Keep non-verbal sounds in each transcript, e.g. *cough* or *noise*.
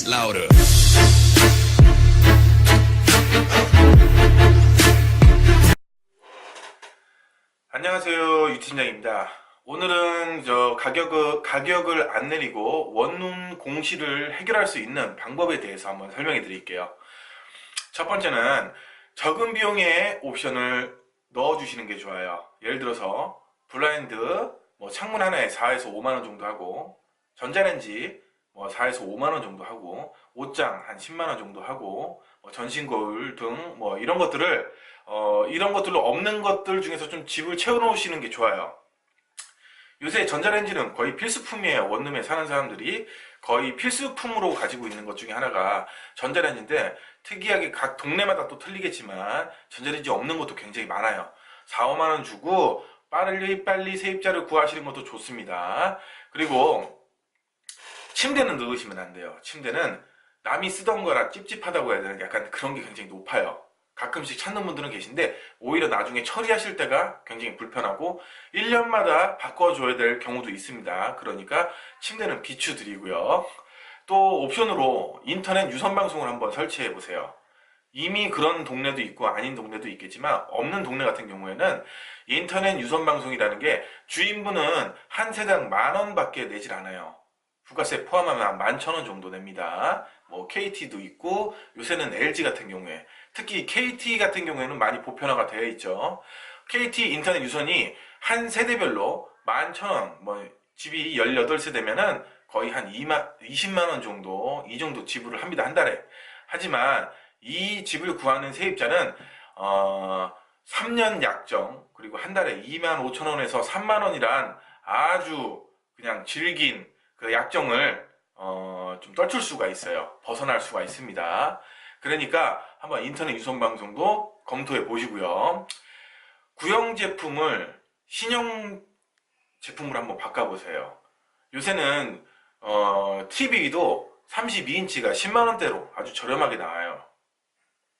louder. 안녕하세요 유팀장입니다. 오늘은 저 가격을 가격을 안 내리고 원룸 공시를 해결할 수 있는 방법에 대해서 한번 설명해 드릴게요. 첫 번째는 적은 비용의 옵션을 넣어 주시는 게 좋아요. 예를 들어서 블라인드 뭐 창문 하나에 4에서 5만 원 정도 하고 전자레인지 뭐 4에서 5만 원 정도 하고 옷장 한 10만 원 정도 하고 뭐 전신 거울 등 뭐 이런 것들을 어, 이런 것들로 없는 것들 중에서 좀 집을 채워 놓으시는 게 좋아요. 요새 전자레인지는 거의 필수품이에요. 원룸에 사는 사람들이 거의 필수품으로 가지고 있는 것 중에 하나가 전자레인지인데 특이하게 각 동네마다 또 틀리겠지만 전자레인지 없는 것도 굉장히 많아요. 4, 5만 원 주고 빨리 빨리 세입자를 구하시는 것도 좋습니다. 그리고 침대는 넣으시면 안 돼요. 침대는 남이 쓰던 거라 찝찝하다고 해야 되나 약간 그런 게 굉장히 높아요. 가끔씩 찾는 분들은 계신데 오히려 나중에 처리하실 때가 굉장히 불편하고 1년마다 바꿔줘야 될 경우도 있습니다. 그러니까 침대는 비추드리고요. 또 옵션으로 인터넷 유선 방송을 한번 설치해 보세요. 이미 그런 동네도 있고 아닌 동네도 있겠지만 없는 동네 같은 경우에는 인터넷 유선 방송이라는 게 주인분은 한 세당 만 원밖에 내질 않아요. 부가세 포함하면 한 만천 원 정도 냅니다. 뭐 KT도 있고 요새는 LG 같은 경우에 특히 KT 같은 경우에는 많이 보편화가 되어 있죠. KT 인터넷 유선이 한 세대별로 만천 원, 뭐 집이 18세대면은 거의 한 2만, 20만 원 정도 이 정도 지불을 합니다 한 달에. 하지만 이 집을 구하는 세입자는 어 3년 약정 그리고 한 달에 2만 5천 원에서 3만 원이란 아주 그냥 질긴 그 약정을 어, 좀 떨칠 수가 있어요. 벗어날 수가 있습니다. 그러니까 한번 인터넷 유선 방송도 검토해 보시고요. 구형 제품을 신형 제품으로 한번 바꿔보세요. 요새는 어, TV도 32인치가 10만 원대로 아주 저렴하게 나와요.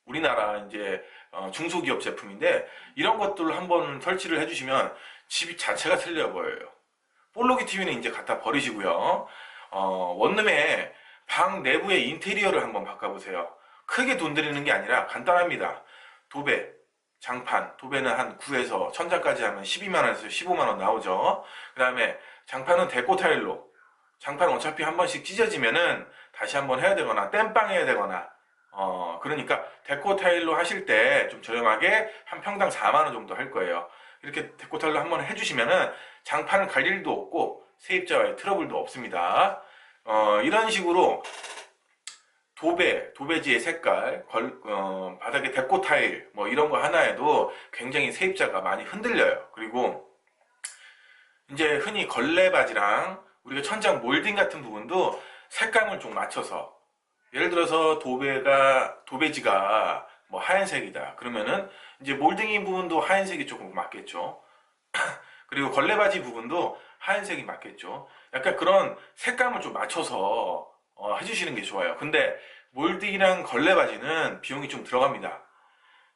우리나라 이제 어, 중소기업 제품인데 이런 것들을 한번 설치를 해주시면 집 자체가 틀려 보여요. 볼로기 TV는 이제 갖다 버리시고요. 어, 원룸에 방 내부의 인테리어를 한번 바꿔보세요. 크게 돈 들이는 게 아니라 간단합니다. 도배, 장판, 도배는 한 9에서 천장까지 하면 12만원에서 15만원 나오죠. 그 다음에 장판은 데코 타일로, 장판 어차피 한 번씩 찢어지면은 다시 한번 해야 되거나 땜빵 해야 되거나 어 그러니까 데코 타일로 하실 때 좀 저렴하게 한 평당 4만 원 정도 할 거예요. 이렇게 데코 타일로 한번 해주시면은 장판을 갈 일도 없고 세입자와의 트러블도 없습니다. 어 이런 식으로 도배, 도배지의 색깔, 걸- 어, 바닥에 데코 타일, 뭐 이런 거 하나에도 굉장히 세입자가 많이 흔들려요. 그리고 이제 흔히 걸레바지랑 우리가 천장 몰딩 같은 부분도 색감을 좀 맞춰서 예를 들어서 도배가 도배지가 뭐 하얀색이다. 그러면은 이제 몰딩인 부분도 하얀색이 조금 맞겠죠? *laughs* 그리고 걸레바지 부분도 하얀색이 맞겠죠? 약간 그런 색감을 좀 맞춰서 어, 해주시는 게 좋아요. 근데 몰딩이랑 걸레바지는 비용이 좀 들어갑니다.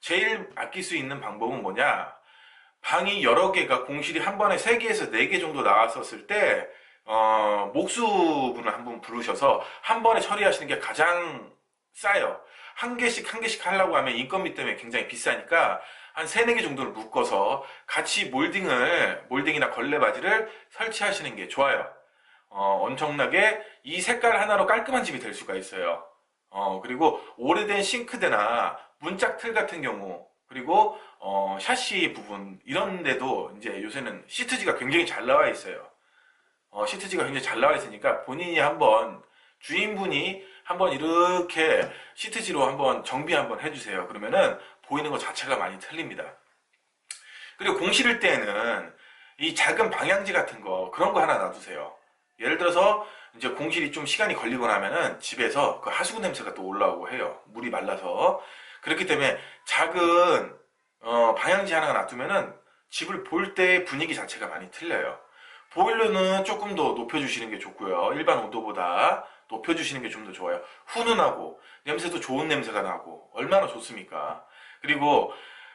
제일 아낄 수 있는 방법은 뭐냐? 방이 여러 개가 공실이 한 번에 3개에서 4개 정도 나왔었을 때 어, 목수분을 한 분 부르셔서 한 번에 처리하시는 게 가장 싸요. 한 개씩 한 개씩 하려고 하면 인건비 때문에 굉장히 비싸니까 한 세네 개 정도를 묶어서 같이 몰딩을 몰딩이나 걸레 바지를 설치하시는 게 좋아요. 어, 엄청나게 이 색깔 하나로 깔끔한 집이 될 수가 있어요. 어, 그리고 오래된 싱크대나 문짝틀 같은 경우 그리고 어, 샤시 부분 이런 데도 이제 요새는 시트지가 굉장히 잘 나와 있어요. 어, 시트지가 굉장히 잘 나와 있으니까 본인이 한번 주인분이 한번 이렇게 시트지로 한번 정비 한번 해주세요. 그러면은 보이는 것 자체가 많이 틀립니다. 그리고 공실일 때는 이 작은 방향지 같은 거 그런 거 하나 놔두세요. 예를 들어서 이제 공실이 좀 시간이 걸리거나 하면은 집에서 그 하수구 냄새가 또 올라오고 해요. 물이 말라서 그렇기 때문에 작은 어, 방향지 하나 놔두면은 집을 볼때 분위기 자체가 많이 틀려요. 보일러는 조금 더 높여주시는 게 좋고요. 일반 온도보다 높여주시는 게 좀 더 좋아요. 훈훈하고 냄새도 좋은 냄새가 나고 얼마나 좋습니까? 그리고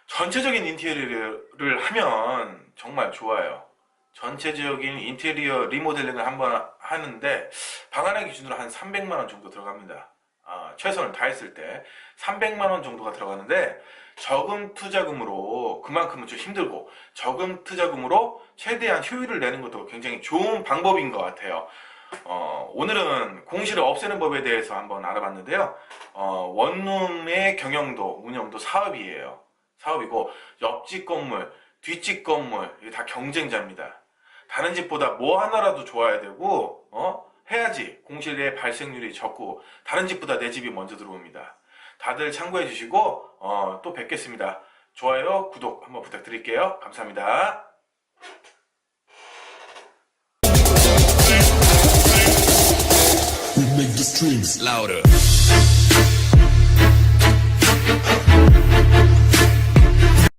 전체적인 인테리어를 하면 정말 좋아요. 전체적인 인테리어 리모델링을 한번 하는데 방안의 기준으로 한 300만 원 정도 들어갑니다. 아, 최선을 다했을 때 300만 원 정도가 들어가는데 적은 투자금으로 그만큼은 좀 힘들고 적은 투자금으로 최대한 효율을 내는 것도 굉장히 좋은 방법인 것 같아요. 어, 오늘은 공실을 없애는 법에 대해서 한번 알아봤는데요. 어, 원룸의 경영도, 운영도 사업이에요. 사업이고 옆집 건물, 뒷집 건물 이게 다 경쟁자입니다. 다른 집보다 뭐 하나라도 좋아야 되고 어? 해야지 공실의 발생률이 적고 다른 집보다 내 집이 먼저 들어옵니다. 다들 참고해 주시고 어, 또 뵙겠습니다. 좋아요, 구독 한번 부탁드릴게요. 감사합니다. We make the strings louder.